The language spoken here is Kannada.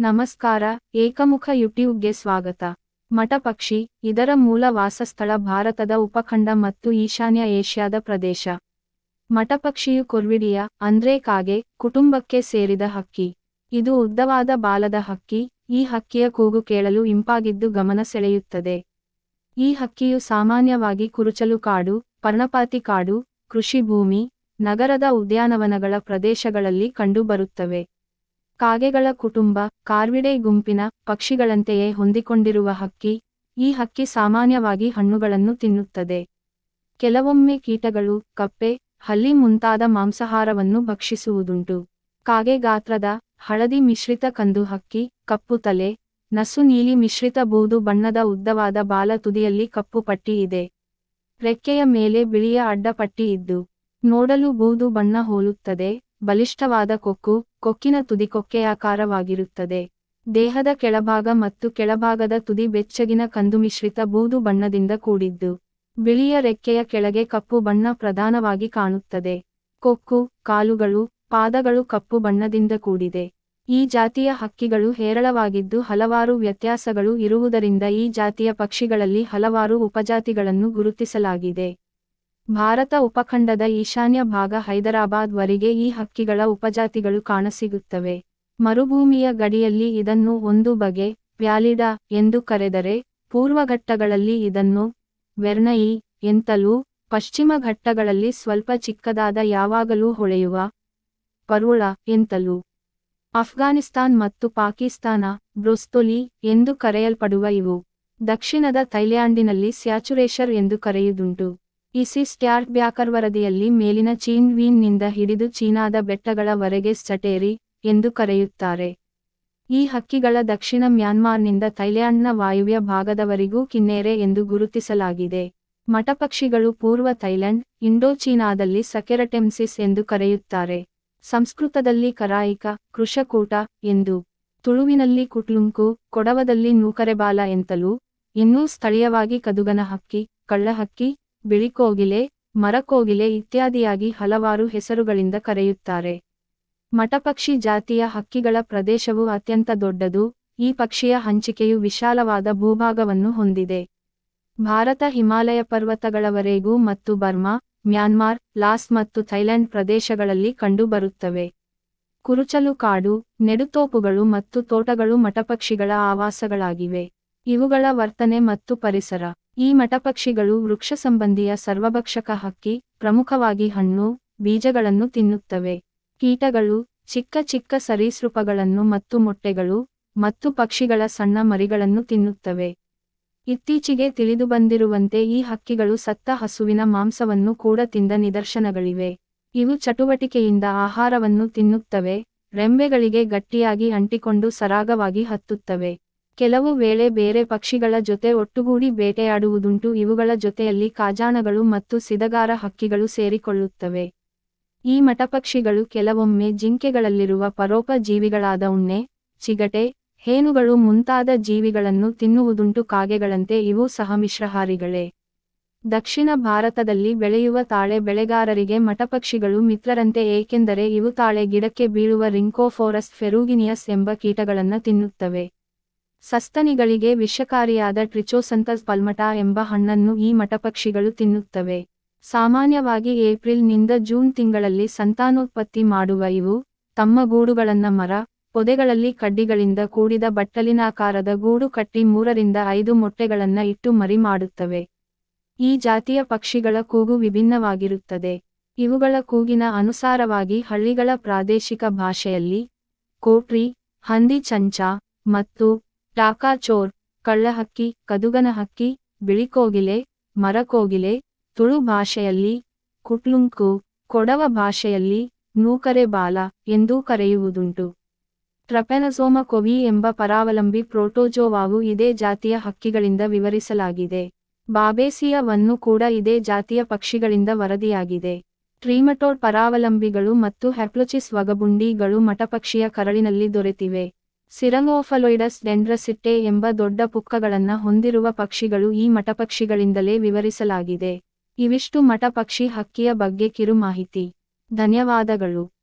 ನಮಸ್ಕಾರ, ಏಕಮುಖ ಯುಟ್ಯೂಬ್ಗೆ ಸ್ವಾಗತ. ಮಟಪಕ್ಷಿ ಇದರ ಮೂಲ ವಾಸಸ್ಥಳ ಭಾರತದ ಉಪಖಂಡ ಮತ್ತು ಈಶಾನ್ಯ ಏಷ್ಯಾದ ಪ್ರದೇಶ. ಮಟಪಕ್ಷಿಯು ಕೊರ್ವಿಡಿಯ, ಅಂದ್ರೆ ಕಾಗೆ, ಕುಟುಂಬಕ್ಕೆ ಸೇರಿದ ಹಕ್ಕಿ. ಇದು ಉದ್ದವಾದ ಬಾಲದ ಹಕ್ಕಿ, ಈ ಹಕ್ಕಿಯ ಕೂಗು ಕೇಳಲು ಇಂಪಾಗಿದ್ದು ಗಮನ ಸೆಳೆಯುತ್ತದೆ. ಈ ಹಕ್ಕಿಯು ಸಾಮಾನ್ಯವಾಗಿ ಕುರುಚಲು ಕಾಡು, ಪರ್ಣಪಾತಿ ಕಾಡು, ಕೃಷಿ ಭೂಮಿ, ನಗರದ ಉದ್ಯಾನವನಗಳ ಪ್ರದೇಶಗಳಲ್ಲಿ ಕಂಡುಬರುತ್ತವೆ. ಕಾಗೆಗಳ ಕುಟುಂಬ, ಕಾರ್ವಿಡೆ ಗುಂಪಿನ ಪಕ್ಷಿಗಳಂತೆಯೇ ಹೊಂದಿಕೊಂಡಿರುವ ಹಕ್ಕಿ, ಈ ಹಕ್ಕಿ ಸಾಮಾನ್ಯವಾಗಿ ಹಣ್ಣುಗಳನ್ನು ತಿನ್ನುತ್ತದೆ. ಕೆಲವೊಮ್ಮೆ ಕೀಟಗಳು, ಕಪ್ಪೆ, ಹಲ್ಲಿ ಮುಂತಾದ ಮಾಂಸಾಹಾರವನ್ನು ಭಕ್ಷಿಸುವುದುಂಟು. ಕಾಗೆ ಗಾತ್ರದ ಹಳದಿ ಮಿಶ್ರಿತ ಕಂದು ಹಕ್ಕಿ, ಕಪ್ಪು ತಲೆ, ನಸು ನೀಲಿ ಮಿಶ್ರಿತ ಬೂದು ಬಣ್ಣದ ಉದ್ದವಾದ ಬಾಲ ತುದಿಯಲ್ಲಿ ಕಪ್ಪು ಪಟ್ಟಿ ಇದೆ. ರೆಕ್ಕೆಯ ಮೇಲೆ ಬಿಳಿಯ ಅಡ್ಡಪಟ್ಟಿ ಇದ್ದು, ನೋಡಲು ಬೂದು ಬಣ್ಣ ಹೋಲುತ್ತದೆ, ಬಲಿಷ್ಠವಾದ ಕೊಕ್ಕು ಕೊಕ್ಕಿನ ತುದಿ ಕೊಕ್ಕೆಯಾಕಾರವಾಗಿರುತ್ತದೆ. ದೇಹದ ಕೆಳಭಾಗ ಮತ್ತು ಕೆಳಭಾಗದ ತುದಿ ಬೆಚ್ಚಗಿನ ಕಂದು ಮಿಶ್ರಿತ ಬೂದು ಬಣ್ಣದಿಂದ ಕೂಡಿದ್ದು, ಬಿಳಿಯ ರೆಕ್ಕೆಯ ಕೆಳಗೆ ಕಪ್ಪು ಬಣ್ಣ ಪ್ರಧಾನವಾಗಿ ಕಾಣುತ್ತದೆ. ಕೊಕ್ಕು, ಕಾಲುಗಳು, ಪಾದಗಳು ಕಪ್ಪು ಬಣ್ಣದಿಂದ ಕೂಡಿದೆ. ಈ ಜಾತಿಯ ಹಕ್ಕಿಗಳು ಹೇರಳವಾಗಿದ್ದು ಹಲವಾರು ವ್ಯತ್ಯಾಸಗಳು ಇರುವುದರಿಂದ ಈ ಜಾತಿಯ ಪಕ್ಷಿಗಳಲ್ಲಿ ಹಲವಾರು ಉಪಜಾತಿಗಳನ್ನು ಗುರುತಿಸಲಾಗಿದೆ. ಭಾರತ ಉಪಖಂಡದ ಈಶಾನ್ಯ ಭಾಗ ಹೈದರಾಬಾದ್ ವರೆಗೆ ಈ ಹಕ್ಕಿಗಳ ಉಪಜಾತಿಗಳು ಕಾಣಸಿಗುತ್ತವೆ. ಮರುಭೂಮಿಯ ಗಡಿಯಲ್ಲಿ ಇದನ್ನು ಒಂದು ಬಗೆ, ವ್ಯಾಲಿಡಾ, ಎಂದು ಕರೆದರೆ ಪೂರ್ವಘಟ್ಟಗಳಲ್ಲಿ ಇದನ್ನು ವೆರ್ನಯಿ ಎಂತಲೂ, ಪಶ್ಚಿಮ ಘಟ್ಟಗಳಲ್ಲಿ ಸ್ವಲ್ಪ ಚಿಕ್ಕದಾದ ಯಾವಾಗಲೂ ಹೊಳೆಯುವ ಪರುಳ ಎಂತಲೂ. ಅಫ್ಘಾನಿಸ್ತಾನ್ ಮತ್ತು ಪಾಕಿಸ್ತಾನ, ಬ್ರೊಸ್ತೊಲಿ ಎಂದು ಕರೆಯಲ್ಪಡುವ ಇವು. ದಕ್ಷಿಣದ ಥೈಲ್ಯಾಂಡಿನಲ್ಲಿ ಸ್ಯಾಚುರೇಷರ್ ಎಂದು ಕರೆಯುವುದುಂಟು ಇಸಿ ಸ್ಟ್ಯಾರ್ಟ್ ಬ್ಯಾಕರ್ ವರದಿಯಲ್ಲಿ ಮೇಲಿನ ಚೀನ್ ವೀನ್ನಿಂದ ಹಿಡಿದು ಚೀನಾದ ಬೆಟ್ಟಗಳವರೆಗೆ ಸಟೇರಿ ಎಂದು ಕರೆಯುತ್ತಾರೆ. ಈ ಹಕ್ಕಿಗಳ ದಕ್ಷಿಣ ಮ್ಯಾನ್ಮಾರ್ನಿಂದ ಥೈಲ್ಯಾಂಡ್ನ ವಾಯುವ್ಯ ಭಾಗದವರೆಗೂ ಕಿನ್ನೇರೆ ಎಂದು ಗುರುತಿಸಲಾಗಿದೆ. ಮಠಪಕ್ಷಿಗಳು ಪೂರ್ವ ಥೈಲ್ಯಾಂಡ್, ಇಂಡೋಚೀನಾದಲ್ಲಿ ಸಕೆರಟೆಮ್ಸಿಸ್ ಎಂದು ಕರೆಯುತ್ತಾರೆ. ಸಂಸ್ಕೃತದಲ್ಲಿ ಕರಾಯಿಕ, ಕೃಷಕೂಟ ಎಂದು. ತುಳುವಿನಲ್ಲಿ ಕುಟ್ಲುಂಕು, ಕೊಡವದಲ್ಲಿ ನೂಕರೆಬಾಲ ಎಂತಲೂ. ಇನ್ನೂ ಸ್ಥಳೀಯವಾಗಿ ಕದುಗನ ಹಕ್ಕಿ ಕಳ್ಳಹಕ್ಕಿ ಬಿಳಿಕೋಗಿಲೆ, ಮರಕೋಗಿಲೆ ಇತ್ಯಾದಿಯಾಗಿ ಹಲವಾರು ಹೆಸರುಗಳಿಂದ ಕರೆಯುತ್ತಾರೆ. ಮಟಪಕ್ಷಿ ಜಾತಿಯ ಹಕ್ಕಿಗಳ ಪ್ರದೇಶವು ಅತ್ಯಂತ ದೊಡ್ಡದು, ಈ ಪಕ್ಷಿಯ ಹಂಚಿಕೆಯು ವಿಶಾಲವಾದ ಭೂಭಾಗವನ್ನು ಹೊಂದಿದೆ. ಭಾರತ ಹಿಮಾಲಯ ಪರ್ವತಗಳವರೆಗೂ ಮತ್ತು ಬರ್ಮಾ, ಮ್ಯಾನ್ಮಾರ್, ಲಾಸ್ ಮತ್ತು ಥೈಲ್ಯಾಂಡ್ ಪ್ರದೇಶಗಳಲ್ಲಿ ಕಂಡುಬರುತ್ತವೆ. ಕುರುಚಲು ಕಾಡು, ನೆಡುತೋಪುಗಳು ಮತ್ತು ತೋಟಗಳು ಮಟಪಕ್ಷಿಗಳ ಆವಾಸಗಳಾಗಿವೆ. ಇವುಗಳ ವರ್ತನೆ ಮತ್ತು ಪರಿಸರ. ಈ ಮಟಪಕ್ಷಿಗಳು ವೃಕ್ಷ ಸಂಬಂಧಿಯ ಸರ್ವಭಕ್ಷಕ ಹಕ್ಕಿ, ಪ್ರಮುಖವಾಗಿ ಹಣ್ಣು, ಬೀಜಗಳನ್ನು ತಿನ್ನುತ್ತವೆ. ಕೀಟಗಳು, ಚಿಕ್ಕ ಚಿಕ್ಕ ಸರೀಸೃಪಗಳನ್ನು ಮತ್ತು ಮೊಟ್ಟೆಗಳು ಮತ್ತು ಪಕ್ಷಿಗಳ ಸಣ್ಣ ಮರಿಗಳನ್ನು ತಿನ್ನುತ್ತವೆ. ಇತ್ತೀಚೆಗೆ ತಿಳಿದುಬಂದಿರುವಂತೆ ಈ ಹಕ್ಕಿಗಳು ಸತ್ತ ಹಸುವಿನ ಮಾಂಸವನ್ನು ಕೂಡ ತಿಂದ ನಿದರ್ಶನಗಳಿವೆ. ಇವು ಚಟುವಟಿಕೆಯಿಂದ ಆಹಾರವನ್ನು ತಿನ್ನುತ್ತವೆ, ರೆಂಬೆಗಳಿಗೆ ಗಟ್ಟಿಯಾಗಿ ಅಂಟಿಕೊಂಡು ಸರಾಗವಾಗಿ ಹತ್ತುತ್ತವೆ. ಕೆಲವು ವೇಳೆ ಬೇರೆ ಪಕ್ಷಿಗಳ ಜೊತೆ ಒಟ್ಟುಗೂಡಿ ಬೇಟೆಯಾಡುವುದುಂಟು, ಇವುಗಳ ಜೊತೆಯಲ್ಲಿ ಕಾಜಾಣಗಳು ಮತ್ತು ಸಿದಗಾರ ಹಕ್ಕಿಗಳು ಸೇರಿಕೊಳ್ಳುತ್ತವೆ. ಈ ಮಠಪಕ್ಷಿಗಳು ಕೆಲವೊಮ್ಮೆ ಜಿಂಕೆಗಳಲ್ಲಿರುವ ಪರೋಪ ಜೀವಿಗಳಾದ ಉಣ್ಣೆ, ಚಿಗಟೆ, ಹೇನುಗಳು ಮುಂತಾದ ಜೀವಿಗಳನ್ನು ತಿನ್ನುವುದುಂಟು, ಕಾಗೆಗಳಂತೆ ಇವು ಸಹ ಮಿಶ್ರಹಾರಿಗಳೇ. ದಕ್ಷಿಣ ಭಾರತದಲ್ಲಿ ಬೆಳೆಯುವ ತಾಳೆ ಬೆಳೆಗಾರರಿಗೆ ಮಠಪಕ್ಷಿಗಳು ಮಿತ್ರರಂತೆ, ಏಕೆಂದರೆ ಇವು ತಾಳೆ ಗಿಡಕ್ಕೆ ಬೀಳುವ ರಿಂಕೋಫೋರಸ್ ಫೆರೂಗಿನಿಯಸ್ ಎಂಬ ಕೀಟಗಳನ್ನು ತಿನ್ನುತ್ತವೆ. ಸಸ್ತನಿಗಳಿಗೆ ವಿಷಕಾರಿಯಾದ ಟ್ರಿಚೋಸಂತಸ್ ಪಲ್ಮಟ ಎಂಬ ಹಣ್ಣನ್ನು ಈ ಮಟಪಕ್ಷಿಗಳು ತಿನ್ನುತ್ತವೆ. ಸಾಮಾನ್ಯವಾಗಿ ಏಪ್ರಿಲ್ನಿಂದ ಜೂನ್ ತಿಂಗಳಲ್ಲಿ ಸಂತಾನೋತ್ಪತ್ತಿ ಮಾಡುವ ಇವು, ತಮ್ಮ ಗೂಡುಗಳನ್ನ ಮರ, ಪೊದೆಗಳಲ್ಲಿ ಕಡ್ಡಿಗಳಿಂದ ಕೂಡಿದ ಬಟ್ಟಲಿನಾಕಾರದ ಗೂಡು ಕಟ್ಟಿ ಮೂರರಿಂದ ಐದು ಮೊಟ್ಟೆಗಳನ್ನ ಇಟ್ಟು ಮರಿ ಮಾಡುತ್ತವೆ. ಈ ಜಾತಿಯ ಪಕ್ಷಿಗಳ ಕೂಗು ವಿಭಿನ್ನವಾಗಿರುತ್ತದೆ. ಇವುಗಳ ಕೂಗಿನ ಅನುಸಾರವಾಗಿ ಹಳ್ಳಿಗಳ ಪ್ರಾದೇಶಿಕ ಭಾಷೆಯಲ್ಲಿ ಕೋಟ್ರಿ, ಹಂದಿ ಚಂಚ ಮತ್ತು ಟಾಕಾಚೋರ್ ಕಳ್ಳಹಕ್ಕಿ ಕದುಗನ ಹಕ್ಕಿ ಬಿಳಿಕೋಗಿಲೆ, ಮರಕೋಗಿಲೆ, ತುಳು ಭಾಷೆಯಲ್ಲಿ, ಕುಟ್ಲುಂಕು, ಕೊಡವ ಭಾಷೆಯಲ್ಲಿ, ನೂಕರೆ ಬಾಲ ಎಂದೂ ಕರೆಯುವುದುಂಟು. ಟ್ರಪೆನಸೋಮ ಕೊವಿ ಎಂಬ ಪರಾವಲಂಬಿ ಪ್ರೋಟೋಜೋವಾವು ಇದೇ ಜಾತಿಯ ಹಕ್ಕಿಗಳಿಂದ ವಿವರಿಸಲಾಗಿದೆ. ಬಾಬೇಸಿಯವನ್ನು ಕೂಡ ಇದೇ ಜಾತಿಯ ಪಕ್ಷಿಗಳಿಂದ ವರದಿಯಾಗಿದೆ. ಟ್ರೀಮಟೋಡ್ ಪರಾವಲಂಬಿಗಳು ಮತ್ತು ಹೆಪ್ಲೊಚಿಸ್ ವಗಬುಂಡಿಗಳು ಮಟಪಕ್ಷಿಯ ಕರಳಿನಲ್ಲಿ ದೊರೆತಿವೆ. ಸಿರಂಗೋಫಲೋಯ್ಡಸ್ ಡೆಂಡ್ರಸಿಟ್ಟೆ ಎಂಬ ದೊಡ್ಡ ಪುಕ್ಕಗಳನ್ನ ಹೊಂದಿರುವ ಪಕ್ಷಿಗಳು ಈ ಮಠಪಕ್ಷಿಗಳಿಂದಲೇ ವಿವರಿಸಲಾಗಿದೆ. ಇವಿಷ್ಟು ಮಟಪಕ್ಷಿ ಹಕ್ಕಿಯ ಬಗ್ಗೆ ಕಿರು ಮಾಹಿತಿ ಧನ್ಯವಾದಗಳು.